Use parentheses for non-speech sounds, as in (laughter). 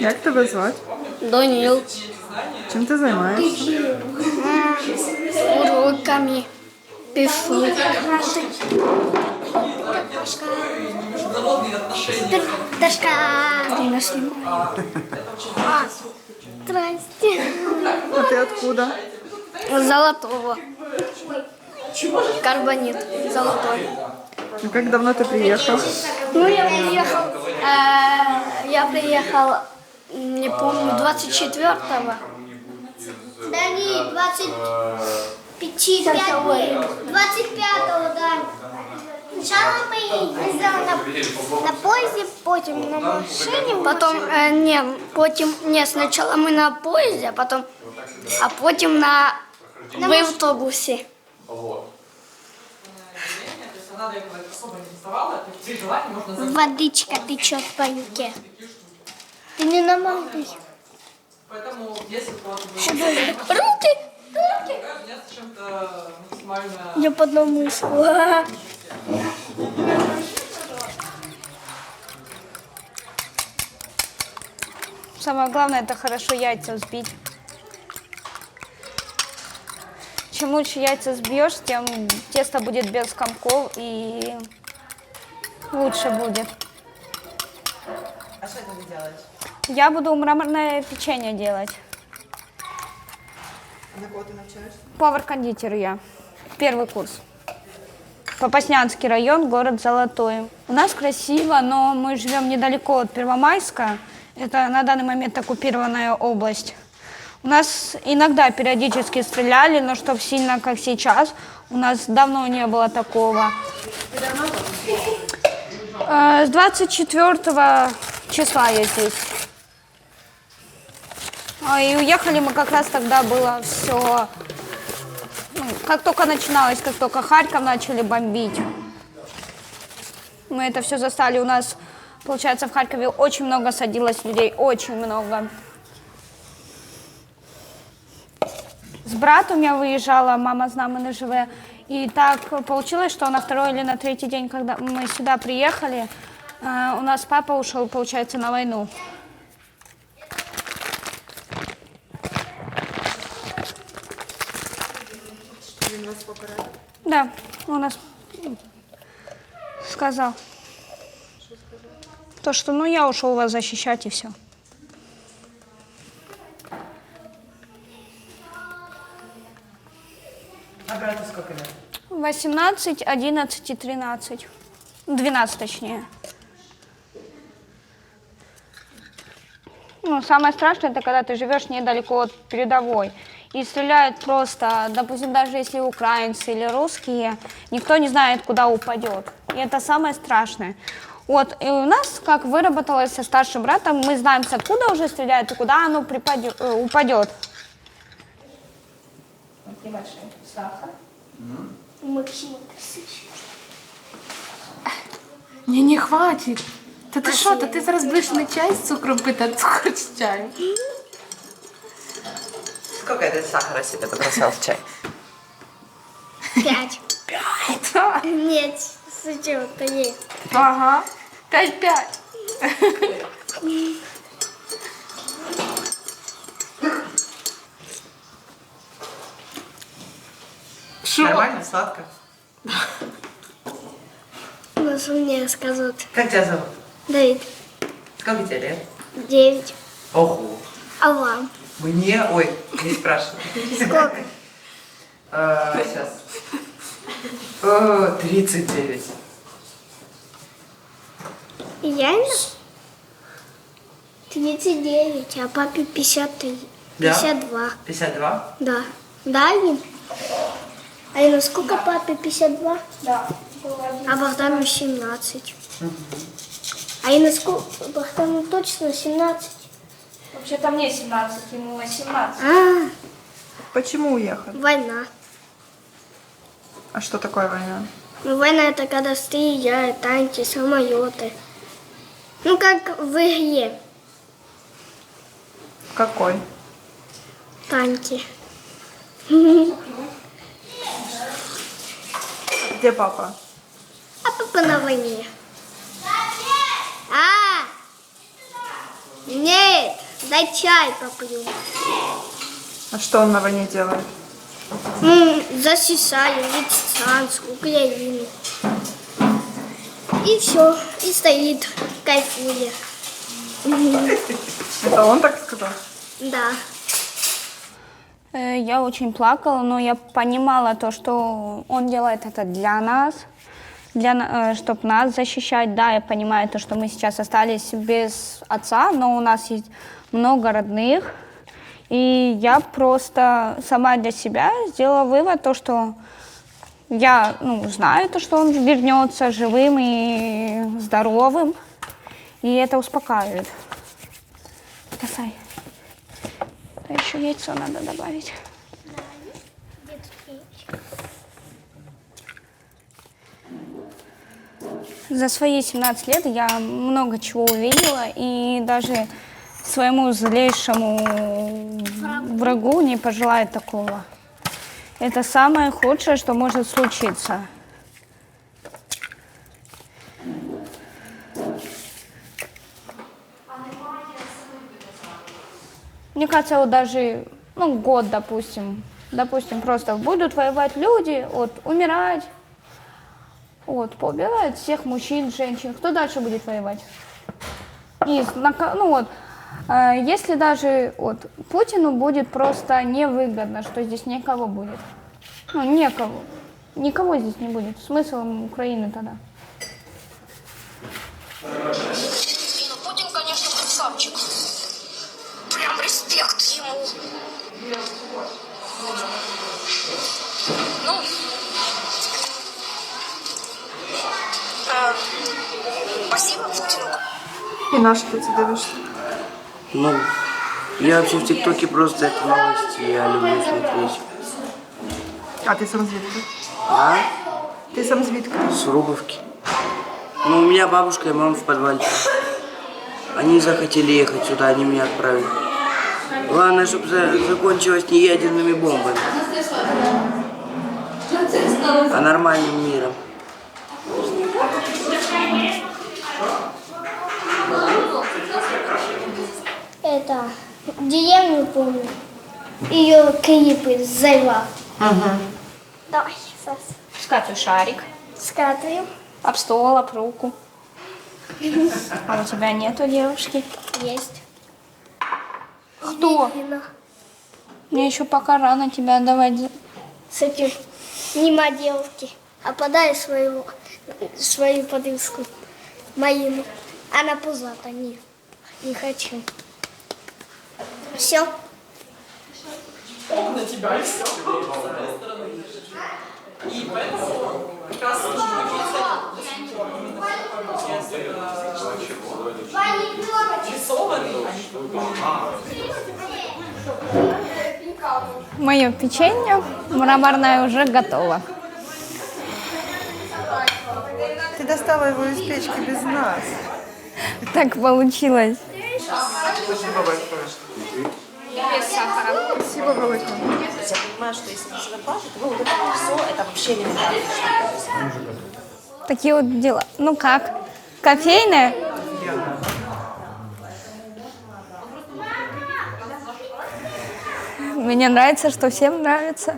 Як тебе звати? Данил. эти знания. Чим ти займаєшся? Уроками пишу. Международные отношения. Дашка. Снимает. А, Здрасте. А ти откуда? Золотого. Карбонит золотой. Ну, как давно ты приехал? Ну, я приехал, э, я приехал, не помню, 24-го. Да ні, 25-го. 25-го, да. Спочатку ми їздили на, на поїзді, потім на машині. Потом, э, не, потім, не, сначала мы на поезде, а потом, а потім на, в автобусе. То есть она до этого это особо не доставала, то есть при желании можно забыть. Водичка течет по юке. Ти не намагайся. Поэтому если (laughs) вот вы Руки! Руки! заняться чем-то максимально Я под намыску. Самое главное это хорошо яйца взбить. Чем лучше яйца взбьешь, тем тесто будет без комков и лучше будет. А что это вы делаете? Я буду мраморное печенье делать. На кого ты навчаешься? Повар-кондитер я. Первый курс. Попаснянский район, город Золотой. У нас красиво, но мы живем недалеко от Первомайска. Это на данный момент оккупированная область. У нас иногда периодически стреляли, но чтоб сильно, как сейчас, у нас давно не было такого. Э, С 24 числа я здесь. А, И уехали мы как раз тогда было все, как только начиналось, как только Харьков начали бомбить. Мы это все застали. У нас, получается, в Харькове очень много садилось людей, очень много. С братом я выезжала, мама с нами не живе. И так получилось, что на второй или на третий день, когда мы сюда приехали, э, у нас папа ушел, получается, на войну. Да, он нас сказал. То, что ну я ушел вас защищать и все. А брату сколько лет? 18, 11 и 13. 12 точнее. Ну, самое страшное, это когда ты живешь недалеко от передовой. И стреляют просто, допустим, даже если украинцы или русские, никто не знает, куда упадет. И это самое страшное. Вот, и у нас, как выработалось со старшим братом, мы знаем, откуда уже стреляют и куда оно припадет, э, упадет. Ні, не хватить. Та ти що, та ти зараз будеш не чай з цукром пити, а цукор. Сколько это сахара себе побросал в чай? пять. Пять? Нет, зачем-то нет. Ага. П'ять-п'ять. Нормально, сладко. Ну, мне сказать. Как тебя зовут? Давид, Сколько тебе лет? девять. Ого. А вам? Мне? Ой, не спрашивай. Сколько? А, (laughs) Сейчас. О, 39. Реально? 39, а папе 53. Да? 52. 52? Да. Да, Алин? Алина, сколько папе 52? Да. А Богдану 17. Алина, сколько? Богдану точно 17. Вообще-то мне 17, ему 18. А, Почему уехал? война. А что такое война? Ну, война это когда стреляют, танки, самолеты. Ну, как в игре. Какой? Танки. Где папа? А папа на войне. А! Нет, дай чай попью. А что он на войне делает? Ну, засисали Венецианск, Украину. И все, и стоит, кайфует. (laughs) Это он так сказал? Да. Э, Я очень плакала, но я понимала то, что он делает это для нас, для, чтобы нас защищать. Да, я понимаю то, что мы сейчас остались без отца, но у нас есть много родных. И я просто сама для себя сделала вывод, то, что я ну, знаю, то, что он вернется живым и здоровым. И это успокаивает. Касай. А еще яйцо надо добавить. За свои 17 лет я много чего увидела и даже своему злейшему врагу не пожелаю такого. Это самое худшее, что может случиться. Мне кажется, вот даже ну, год, допустим, допустим, просто будут воевать люди, вот, умирать, вот, поубивают всех мужчин, женщин. Кто дальше будет воевать? И, ну вот, если даже вот, Путину будет просто невыгодно, что здесь никого будет. Ну, некого. Никого здесь не будет. Смысл Украины тогда? Ну, Путин, конечно, красавчик. Прям респект ему. Ну, э, спасибо Путину. И на что ты дивишься? Ну, я вообще в ТикТоке просто это новости, я люблю смотреть. А ты сам звідки? А? Ти сам звідки? С Рубовки. Ну, у меня бабушка и мама в подвале. Они захотели ехать сюда, они меня отправили. Главное, чтобы закончилось не ядерными бомбами, а нормальным миром. Это, деревню помню. Ее клипы зайва. Давай, Сас. Скатываю шарик. Скатываю. Об стол, об руку. А у тебя нету девушки? Есть. Кто? Видно. Мне еще пока рано тебя отдавать. С этим нема девушки. А подай свою, свою подвеску. Моему. Она пузата. Не, не хочу. Все. на тебя и все. И поэтому как раз Мое печенье мраморное уже готово. Ты достала его из печки без нас. Так получилось. Спасибо большое. Спасибо велике. Я понимаю, что если не заплатят, вы вот это все, это вообще элементарно. Такие вот дела. Ну как? Кофейная? Мне нравится, что всем нравится.